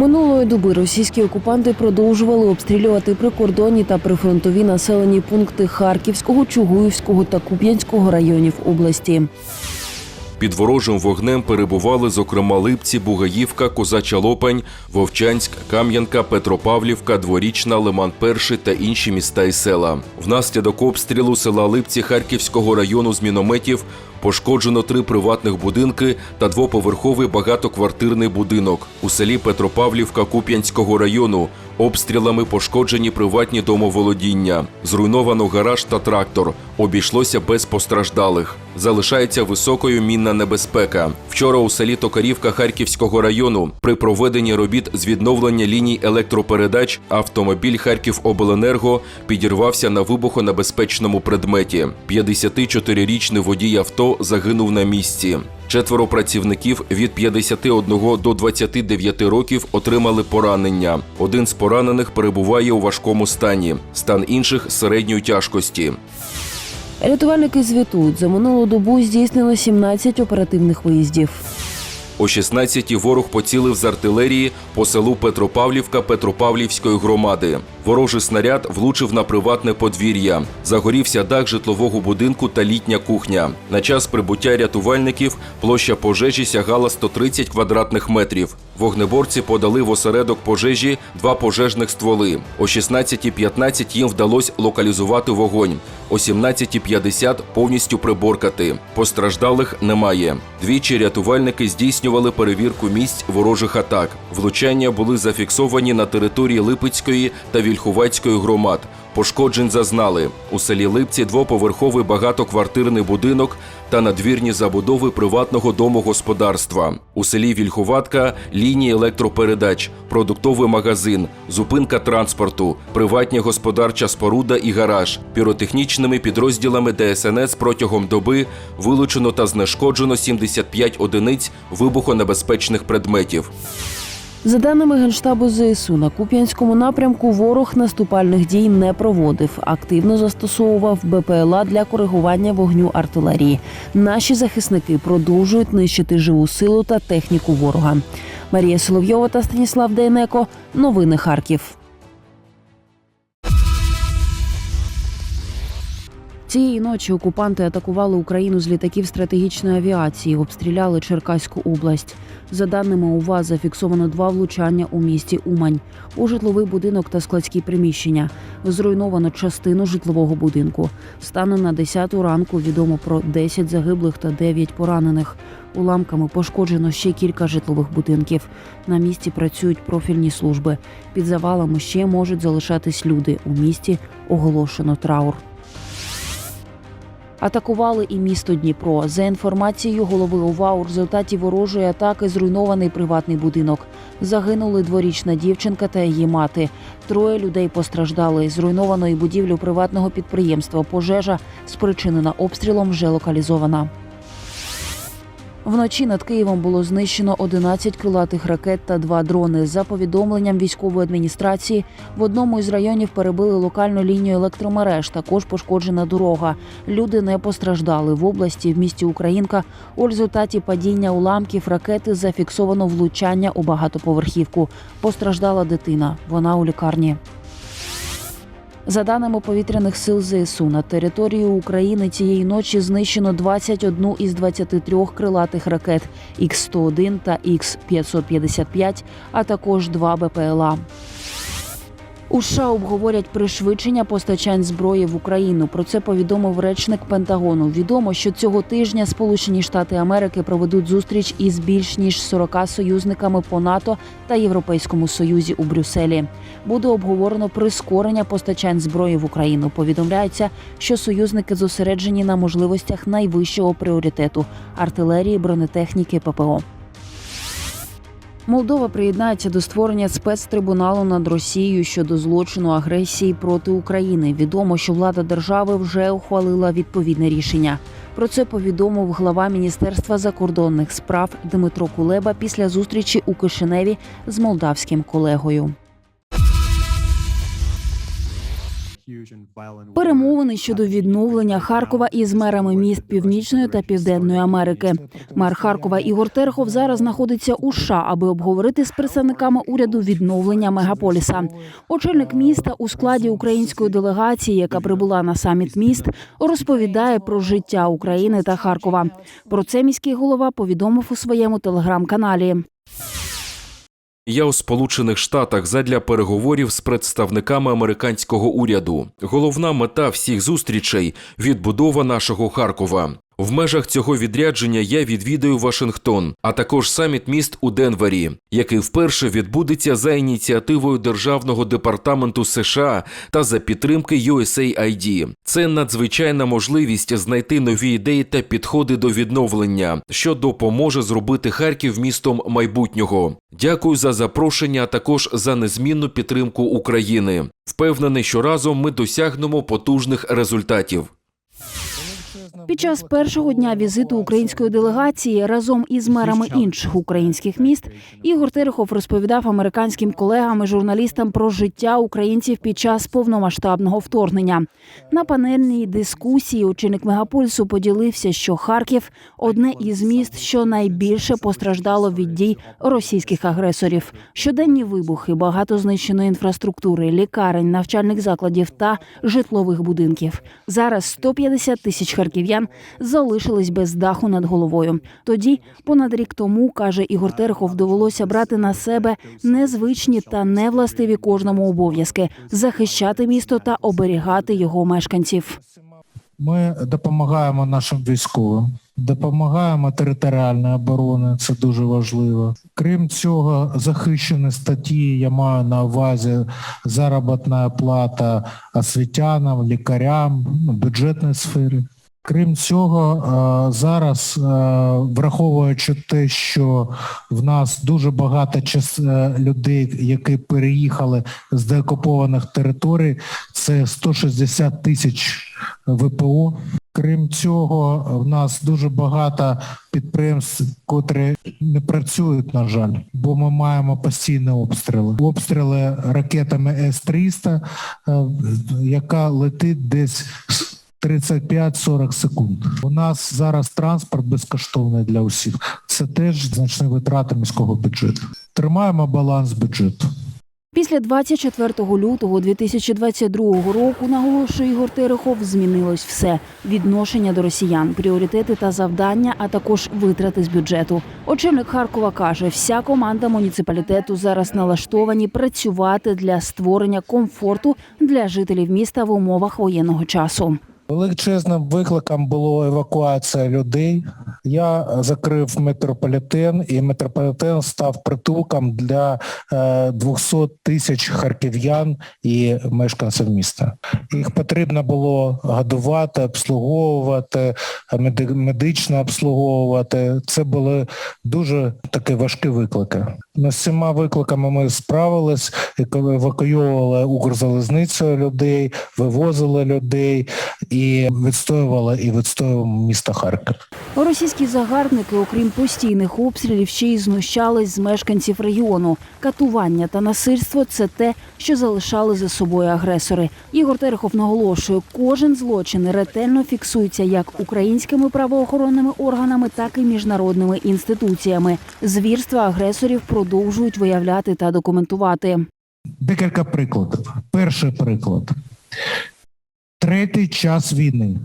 Минулої доби російські окупанти продовжували обстрілювати прикордонні та прифронтові населені пункти Харківського, Чугуївського та Куп'янського районів області. Під ворожим вогнем перебували, зокрема, Липці, Бугаївка, Козача Лопань, Вовчанськ, Кам'янка, Петропавлівка, Дворічна, Лиман Перший та інші міста і села. Внаслідок обстрілу села Липці Харківського району з мінометів пошкоджено три приватних будинки та двоповерховий багатоквартирний будинок. У селі Петропавлівка Куп'янського району обстрілами пошкоджені приватні домоволодіння. Зруйновано гараж та трактор. Обійшлося без постраждалих. Залишається високою мінна небезпека. Вчора у селі Токарівка Харківського району при проведенні робіт з відновлення ліній електропередач автомобіль Харківобленерго підірвався на вибухонебезпечному предметі. 54-річний водій авто загинув на місці. Четверо працівників від 51 до 29 років отримали поранення. Один з поранених перебуває у важкому стані, стан інших середньої тяжкості. Рятувальники звітують, за минулу добу здійснили 17 оперативних виїздів. О 16-й ворог поцілив з артилерії по селу Петропавлівка Петропавлівської громади. Ворожий снаряд влучив на приватне подвір'я. Загорівся дах житлового будинку та літня кухня. На час прибуття рятувальників площа пожежі сягала 130 квадратних метрів. Вогнеборці подали в осередок пожежі два пожежних стволи. О 16.15 їм вдалося локалізувати вогонь. О 17.50 повністю приборкати. Постраждалих немає. Двічі рятувальники здійснювали перевірку місць ворожих атак. Влучання були зафіксовані на території Липецької та Вільховацької громад. Пошкоджень зазнали у селі Липці двоповерховий багатоквартирний будинок та надвірні забудови приватного домогосподарства. У селі Вільховатка лінії електропередач, продуктовий магазин, зупинка транспорту, приватня господарча споруда і гараж. Піротехнічними підрозділами ДСНС протягом доби вилучено та знешкоджено 75 одиниць вибухонебезпечних предметів. За даними Генштабу ЗСУ, на Куп'янському напрямку ворог наступальних дій не проводив. Активно застосовував БПЛА для коригування вогню артилерії. Наші захисники продовжують нищити живу силу та техніку ворога. Марія Соловйова та Станіслав Дейнеко. Новини Харків. Цієї ночі окупанти атакували Україну з літаків стратегічної авіації, обстріляли Черкаську область. За даними УВА, зафіксовано два влучання у місті Умань. У житловий будинок та складські приміщення. Зруйновано частину житлового будинку. Станом на 10 ранку відомо про 10 загиблих та 9 поранених. Уламками пошкоджено ще кілька житлових будинків. На місці працюють профільні служби. Під завалами ще можуть залишатись люди. У місті оголошено траур. Атакували і місто Дніпро. За інформацією голови ОВА, у результаті ворожої атаки зруйнований приватний будинок. Загинули дворічна дівчинка та її мати. Троє людей постраждали. Зруйнованої будівлю приватного підприємства. Пожежа, спричинена обстрілом, вже локалізована. Вночі над Києвом було знищено 11 крилатих ракет та два дрони. За повідомленням військової адміністрації, в одному із районів перебили локальну лінію електромереж. Також пошкоджена дорога. Люди не постраждали в області. В місті Українка у результаті падіння уламків ракети зафіксовано влучання у багатоповерхівку. Постраждала дитина. Вона у лікарні. За даними повітряних сил ЗСУ, на території України цієї ночі знищено 21 із 23 крилатих ракет Х-101 та Х-555, а також два БПЛА. У США обговорять пришвидшення постачань зброї в Україну. Про це повідомив речник Пентагону. Відомо, що цього тижня Сполучені Штати Америки проведуть зустріч із більш ніж 40 союзниками по НАТО та Європейському Союзі у Брюсселі. Буде обговорено прискорення постачань зброї в Україну. Повідомляється, що союзники зосереджені на можливостях найвищого пріоритету артилерії, бронетехніки, ППО. Молдова приєднається до створення спецтрибуналу над Росією щодо злочину агресії проти України. Відомо, що влада держави вже ухвалила відповідне рішення. Про це повідомив глава Міністерства закордонних справ Дмитро Кулеба після зустрічі у Кишиневі з молдавським колегою. Перемовини щодо відновлення Харкова із мерами міст Північної та Південної Америки. Мер Харкова Ігор Терхов зараз знаходиться у США, аби обговорити з представниками уряду відновлення мегаполіса. Очільник міста у складі української делегації, яка прибула на саміт міст, розповідає про життя України та Харкова. Про це міський голова повідомив у своєму телеграм-каналі. Я у Сполучених Штатах задля переговорів з представниками американського уряду. Головна мета всіх зустрічей відбудова нашого Харкова. В межах цього відрядження я відвідаю Вашингтон, а також саміт міст у Денвері, який вперше відбудеться за ініціативою Державного департаменту США та за підтримки USAID. Це надзвичайна можливість знайти нові ідеї та підходи до відновлення, що допоможе зробити Харків містом майбутнього. Дякую за запрошення, а також за незмінну підтримку України. Впевнений, що разом ми досягнемо потужних результатів. Під час першого дня візиту української делегації разом із мерами інших українських міст Ігор Терехов розповідав американським колегам і журналістам про життя українців під час повномасштабного вторгнення. На панельній дискусії очільник мегаполісу поділився, що Харків одне із міст, що найбільше постраждало від дій російських агресорів. Щоденні вибухи, багато знищеної інфраструктури, лікарень, навчальних закладів та житлових будинків. Зараз 150 тисяч харків'ян залишились без даху над головою. Тоді, понад рік тому, каже Ігор Терехов, довелося брати на себе незвичні та невластиві кожному обов'язки захищати місто та оберігати його мешканців. Ми допомагаємо нашим військовим, допомагаємо територіальній обороні, це дуже важливо. Крім цього, захищені статті, я маю на увазі заробітна плата освітянам, лікарям, ну, бюджетній сфері. Крім цього, е, зараз, е, враховуючи те, що в нас дуже багато е, людей, які переїхали з деокупованих територій, це 160 тисяч ВПО. Крім цього, в нас дуже багато підприємств, котрі не працюють, на жаль, бо ми маємо постійні обстріли. Обстріли ракетами С-300, е, яка летить десь 35-40 секунд. У нас зараз транспорт безкоштовний для усіх. Це теж значні витрати міського бюджету. Тримаємо баланс бюджету. Після 24 лютого 2022 року, наголошує Ігор Терехов, змінилось все: відношення до росіян, пріоритети та завдання, а також витрати з бюджету. Очільник Харкова каже, вся команда муніципалітету зараз налаштовані працювати для створення комфорту для жителів міста в умовах воєнного часу. Величезним викликом було евакуація людей. Я закрив метрополітен, і метрополітен став притулком для е, 200 тисяч харків'ян і мешканців міста. Їх потрібно було годувати, обслуговувати, медично обслуговувати. Це були дуже такі важкі виклики. З цими викликами ми справились, еко- евакуювали Укрзалізницею людей, вивозили людей і відстоювали і відстоювали місто Харків. Російські загарбники, окрім постійних обстрілів, ще й знущались з мешканців регіону. Катування та насильство це те, що залишали за собою агресори. Ігор Терехов наголошує, кожен злочин ретельно фіксується як українськими правоохоронними органами, так і міжнародними інституціями. Звірства агресорів продовжують виявляти та документувати. Декілька прикладів. Перший приклад. Третій час війни.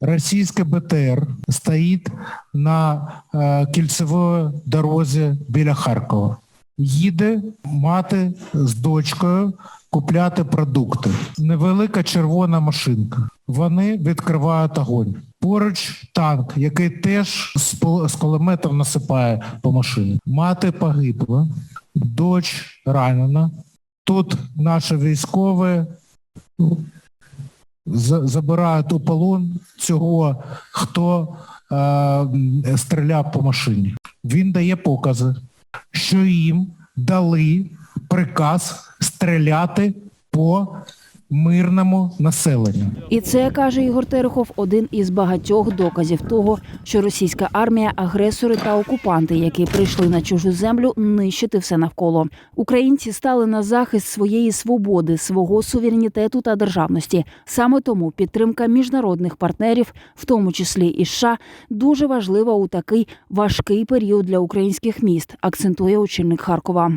Російське БТР стоїть на е, кільцевій дорозі біля Харкова. Їде мати з дочкою купляти продукти. Невелика червона машинка. Вони відкривають огонь. Поруч танк, який теж з кулеметом насипає по машині. Мати погибла, доч ранена. Тут наші військові забирають у полон цього, хто е, стріляв по машині. Він дає покази, що їм дали приказ стріляти по мирному населенню. І це каже Ігор Терехов, один із багатьох доказів того, що російська армія, агресори та окупанти, які прийшли на чужу землю, нищити все навколо. Українці стали на захист своєї свободи, свого суверенітету та державності. Саме тому підтримка міжнародних партнерів, в тому числі і США, дуже важлива у такий важкий період для українських міст, акцентує очільник Харкова.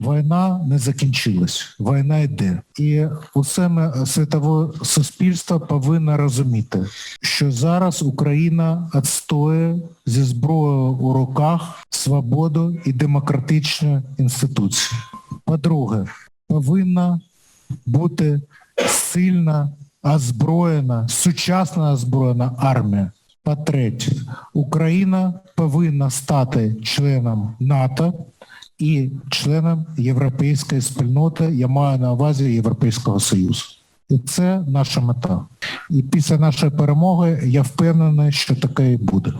Війна не закінчилась, війна йде, і усе світове суспільство повинно розуміти, що зараз Україна відстоює зі зброєю у руках свободу і демократичні інституції. По-друге, повинна бути сильна озброєна, сучасна озброєна армія. По-третє, Україна повинна стати членом НАТО і членом європейської спільноти. Я маю на увазі Європейського Союзу. І це наша мета. І після нашої перемоги я впевнений, що таке і буде.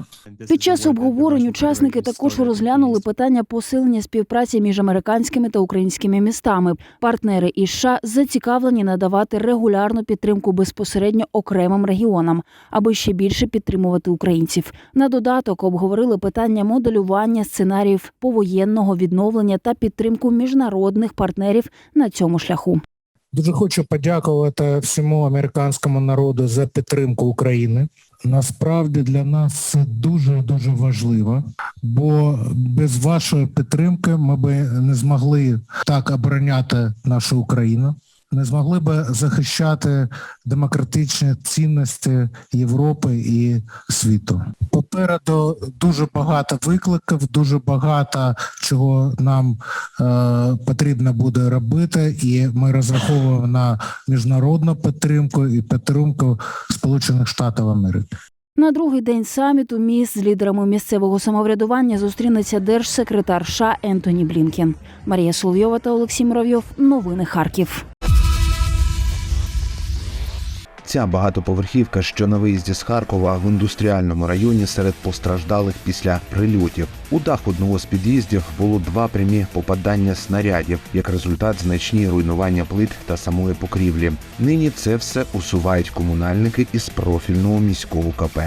Під час обговорень учасники також розглянули питання посилення співпраці між американськими та українськими містами. Партнери із США зацікавлені надавати регулярну підтримку безпосередньо окремим регіонам, аби ще більше підтримувати українців. На додаток обговорили питання моделювання сценаріїв повоєнного відновлення та підтримку міжнародних партнерів на цьому шляху. Дуже хочу подякувати всьому американському народу за підтримку України. Насправді для нас це дуже дуже важливо, бо без вашої підтримки ми би не змогли так обороняти нашу Україну, не змогли би захищати демократичні цінності Європи і світу. Попереду дуже багато викликів, дуже багато чого нам е, потрібно буде робити, і ми розраховуємо на міжнародну підтримку і підтримку Сполучених Штатів Америки. На другий день саміту міст з лідерами місцевого самоврядування зустрінеться держсекретар США Ентоні Блінкен. Марія Соловйова та Олексій Муравйов. Новини Харків. Ця багатоповерхівка, що на виїзді з Харкова в індустріальному районі серед постраждалих після прильотів. У дах одного з під'їздів було два прямі попадання снарядів, як результат значні руйнування плит та самої покрівлі. Нині це все усувають комунальники із профільного міського КП.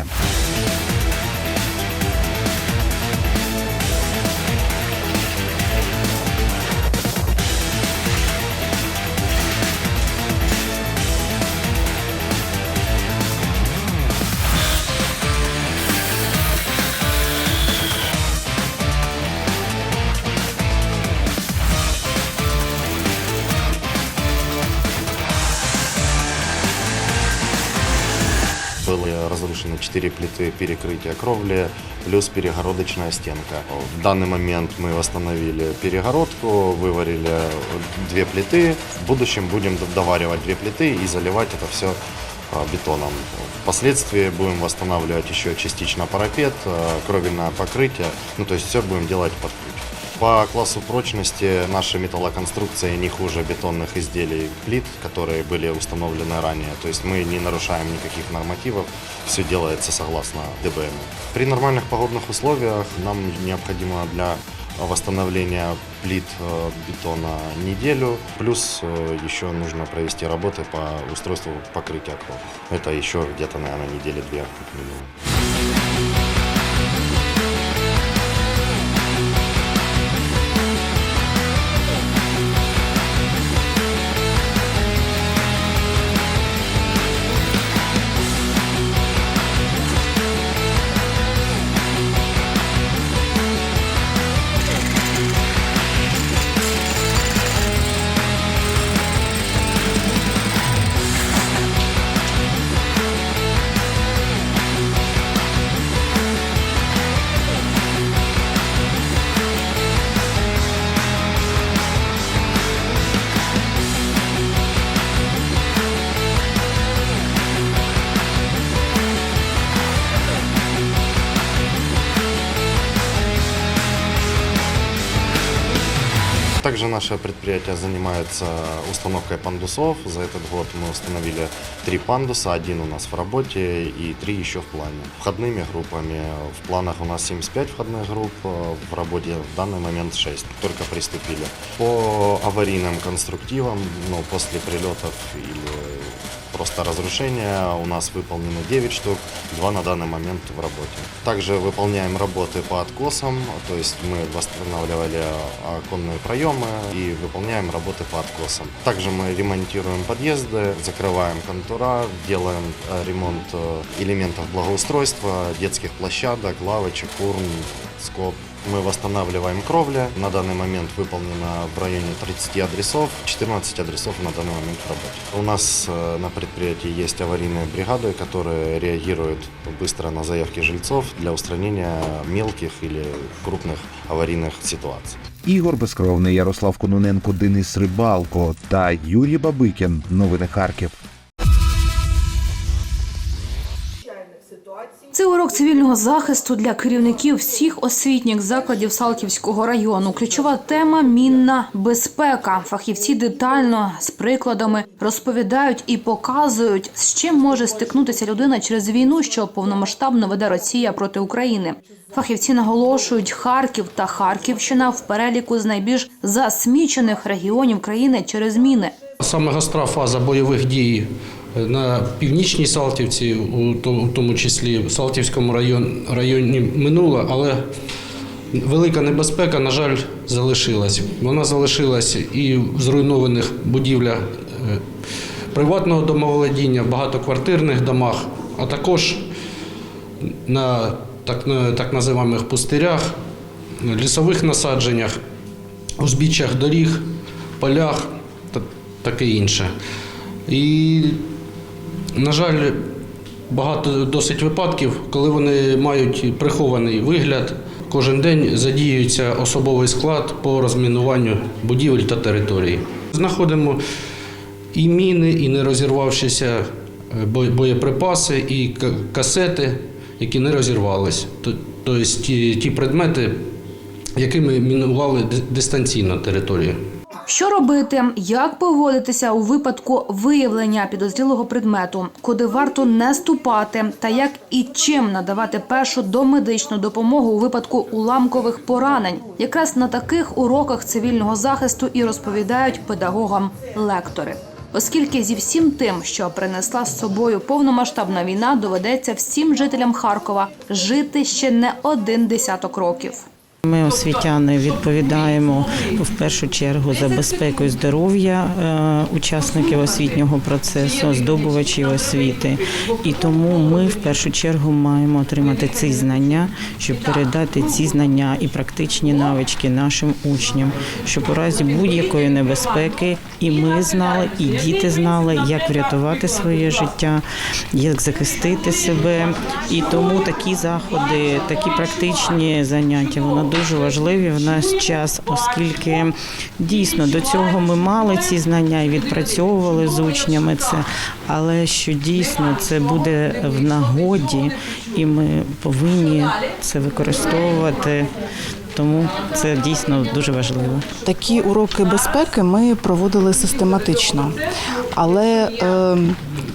Разрушены 4 плиты перекрытия кровли, плюс перегородочная стенка. В данный момент мы восстановили перегородку, выварили две плиты. В будущем будем доваривать две плиты и заливать это все бетоном. Впоследствии будем восстанавливать еще частично парапет, э, кровельное покрытие. Ну, то есть все будем делать под ключ. По классу прочности наши металлоконструкции не хуже бетонных изделий плит, которые были установлены ранее. То есть мы не нарушаем никаких нормативов, все делается согласно ДБМ. При нормальных погодных условиях нам необходимо для восстановления плит э, бетона неделю, плюс э, еще нужно провести работы по устройству покрытия кровли. Это еще где-то, наверное, недели две как минимум. Также наше предприятие занимается установкой пандусов. За этот год мы установили три пандуса, один у нас в работе и три еще в плане. Входными группами в планах у нас 75 входных групп, э, в работе в данный момент 6, только приступили. По аварийным конструктивам, ну, после прилетов или просто разрушения у нас выполнено 9 штук, 2 на данный момент в работе. Также выполняем работы по откосам, то есть мы восстанавливали оконные проемы и выполняем работы по откосам. Также мы ремонтируем подъезды, закрываем контура, делаем э, ремонт э, элементов благоустройства, детских площадок, лавочек, урн, скоб. Мы восстанавливаем кровли. На данный момент выполнено в районе 30 адресов. 14 адресов на данный момент в работе. У нас э, на предприятии есть аварийные бригады, которые реагируют быстро на заявки жильцов для устранения мелких или крупных аварийных ситуаций. Ігор Безкровний, Ярослав Кононенко, Денис Рибалко та Юрій Бабикін. Новини Харків. Це урок цивільного захисту для керівників всіх освітніх закладів Салтівського району. Ключова тема мінна безпека. Фахівці детально з прикладами розповідають і показують, з чим може стикнутися людина через війну, що повномасштабно веде Росія проти України. Фахівці наголошують, Харків та Харківщина в переліку з найбільш засмічених регіонів країни через міни. Саме гостра фаза бойових дій на північній Салтівці, у тому числі в Салтівському район, районі минула, але велика небезпека, на жаль, залишилась. Вона залишилась і в зруйнованих будівлях е, приватного домоволодіння, в багатоквартирних домах, а також на так, так називаних пустирях, лісових насадженнях, узбіччях доріг, полях та таке інше. І, на жаль, багато досить випадків, коли вони мають прихований вигляд. Кожен день задіюється особовий склад по розмінуванню будівель та територій. Знаходимо і міни, і не розірвавшися е, боєприпаси, і касети, які не розірвались. Тобто ті, предмети, якими мінували ди- дистанційно територію. Що робити, як поводитися у випадку виявлення підозрілого предмету, куди варто не ступати, та як і чим надавати першу домедичну допомогу у випадку уламкових поранень. Якраз на таких уроках цивільного захисту і розповідають педагогам лектори. Оскільки зі всім тим, що принесла з собою повномасштабна війна, доведеться всім жителям Харкова жити ще не один десяток років. Ми, освітяни, відповідаємо в першу чергу за безпеку і здоров'я е, учасників освітнього процесу, здобувачів освіти. І тому ми в першу чергу маємо отримати ці знання, щоб передати ці знання і практичні навички нашим учням, щоб у разі будь-якої небезпеки і ми знали, і діти знали, як врятувати своє життя, як захистити себе. І тому такі заходи, такі практичні заняття, вони дуже важливі в наш час, оскільки дійсно до цього ми мали ці знання і відпрацьовували з учнями це, але що дійсно це буде в нагоді, і ми повинні це використовувати. Тому це дійсно дуже важливо. Такі уроки безпеки ми проводили систематично, але е,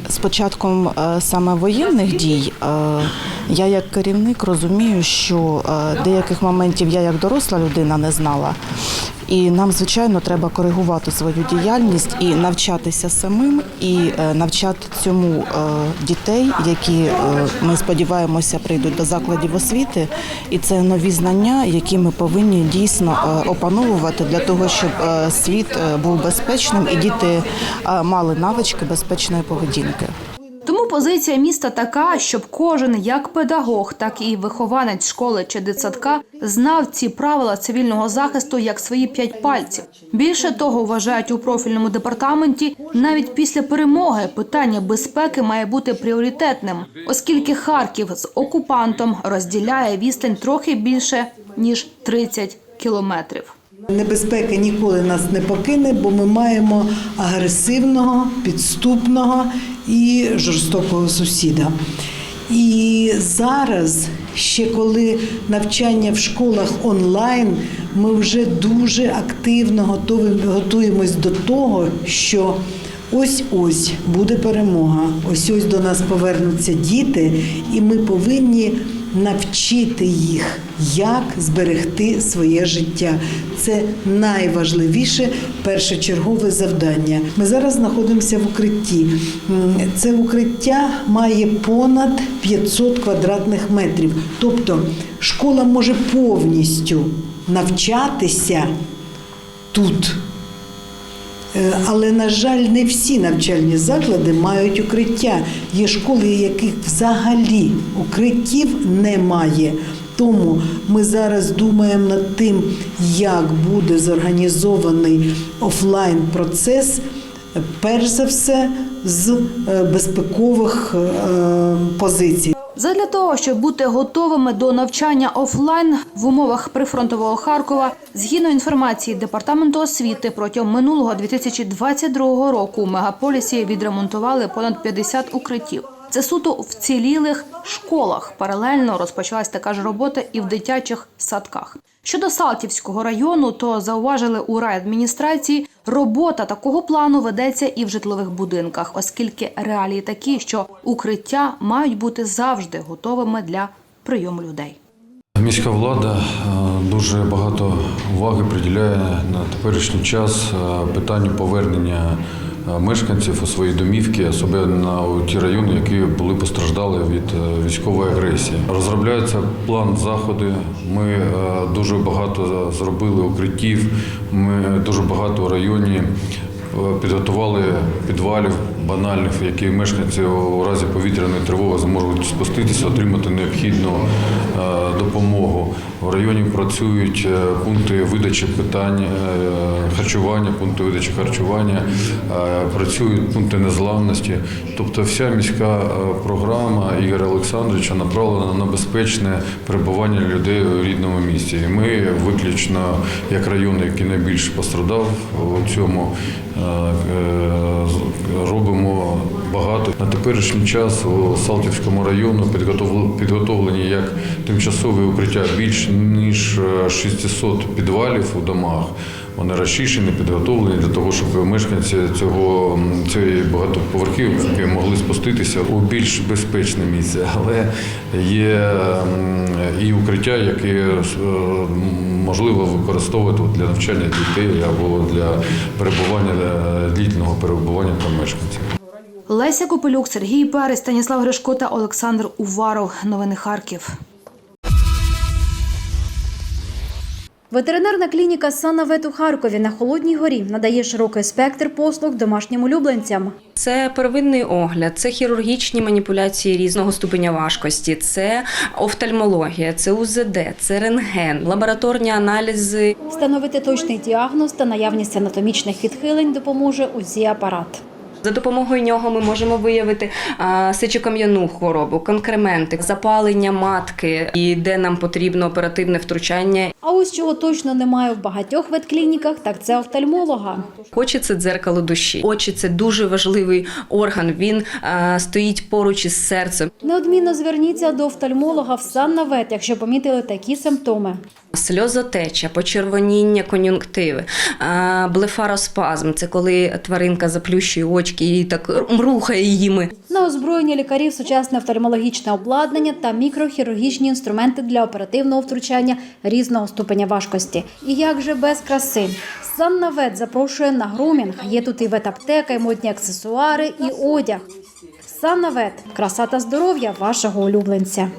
з початком е, саме воєнних дій е, я як керівник розумію, що деяких моментів я як доросла людина не знала. І нам, звичайно, треба коригувати свою діяльність і навчатися самим, і е, навчати цьому е, дітей, які е, ми сподіваємося прийдуть до закладів освіти. І це нові знання, які ми повинні дійсно опановувати для того, щоб світ був безпечним і діти мали навички безпечної поведінки. Позиція міста така, щоб кожен як педагог, так і вихованець школи чи дитсадка знав ці правила цивільного захисту як свої п'ять пальців. Більше того, вважають у профільному департаменті, навіть після перемоги питання безпеки має бути пріоритетним, оскільки Харків з окупантом розділяє відстань трохи більше ніж 30 кілометрів. Небезпека ніколи нас не покине, бо ми маємо агресивного, підступного і жорстокого сусіда. І зараз, ще коли навчання в школах онлайн, ми вже дуже активно готові, готуємось до того, що ось ось буде перемога. Ось ось до нас повернуться діти, і ми повинні навчити їх, як зберегти своє життя. Це найважливіше першочергове завдання. Ми зараз знаходимося в укритті. Це укриття має понад 500 квадратних метрів. Тобто школа може повністю навчатися тут. Е, Але, на жаль, не всі навчальні заклади мають укриття. Є школи, яких взагалі укриттів немає. Тому ми зараз думаємо над тим, як буде зорганізований офлайн процес, перш за все, з е, безпекових е, позицій. Задля того, щоб бути готовими до навчання офлайн в умовах прифронтового Харкова, згідно інформації департаменту освіти, протягом минулого 2022 року у мегаполісі відремонтували понад 50 укриттів. Це суто в цілілих школах. Паралельно розпочалась така ж робота і в дитячих садках. Щодо Салтівського району, то зауважили у райадміністрації, робота такого плану ведеться і в житлових будинках, оскільки реалії такі, що укриття мають бути завжди готовими для прийому людей. Міська влада е, дуже багато уваги приділяє на теперішній час е, питанню повернення мешканців у свої домівки, особливо у ті райони, які були постраждали від е, військової агресії. Розробляється план заходи. Ми е, дуже багато зробили укриттів. Ми дуже багато у районі е, підготували підвалів банальних, які мешканці у разі повітряної тривоги зможуть спуститися, отримати необхідну е, допомогу. В районі працюють е, пункти видачі питань е, харчування, пункти видачі харчування, е, працюють пункти незламності. Тобто вся міська програма Ігоря Олександровича направлена на безпечне перебування людей у рідному місті. І ми виключно як район, який найбільш пострадав у цьому, робимо багато. На теперішній час у Салтівському району підготовлені, як тимчасові укриття більш ніж е, 600 підвалів у домах. Вони розчищені, підготовлені для того, щоб мешканці цього цієї багатоповерхівки могли спуститися у більш безпечне місце. Але є і укриття, які е, можливо використовувати для навчання дітей або для перебування е, длительного перебування там мешканців. Леся Копилюк, Сергій Перес, Станіслав Гришко та Олександр Уваров. Новини Харків. Ветеринарна клініка Санавет у Харкові на Холодній горі надає широкий спектр послуг домашнім улюбленцям. Це первинний огляд, це хірургічні маніпуляції різного ступеня важкості, це офтальмологія, це УЗД, це рентген, лабораторні аналізи. Встановити точний діагноз та наявність анатомічних відхилень допоможе УЗІ-апарат. За допомогою нього ми можемо виявити а, сечокам'яну хворобу, конкременти, запалення матки, і де нам потрібно оперативне втручання. А ось чого точно немає в багатьох ветклініках, так це офтальмолога. Очі це дзеркало душі. Очі це дуже важливий орган. Він а, стоїть поруч із серцем. Неодмінно зверніться до офтальмолога в Саннавет, якщо помітили такі симптоми. Сльозотеча, почервоніння кон'юнктиви, блефароспазм це коли тваринка заплющує очки і так рухає їми. На озброєнні лікарів сучасне офтальмологічне обладнання та мікрохірургічні інструменти для оперативного втручання різного ступеня важкості. І як же без краси? Саннавет запрошує на грумінг. Є тут і ветаптека, і модні аксесуари, і одяг. Саннавет – краса та здоров'я вашого улюбленця.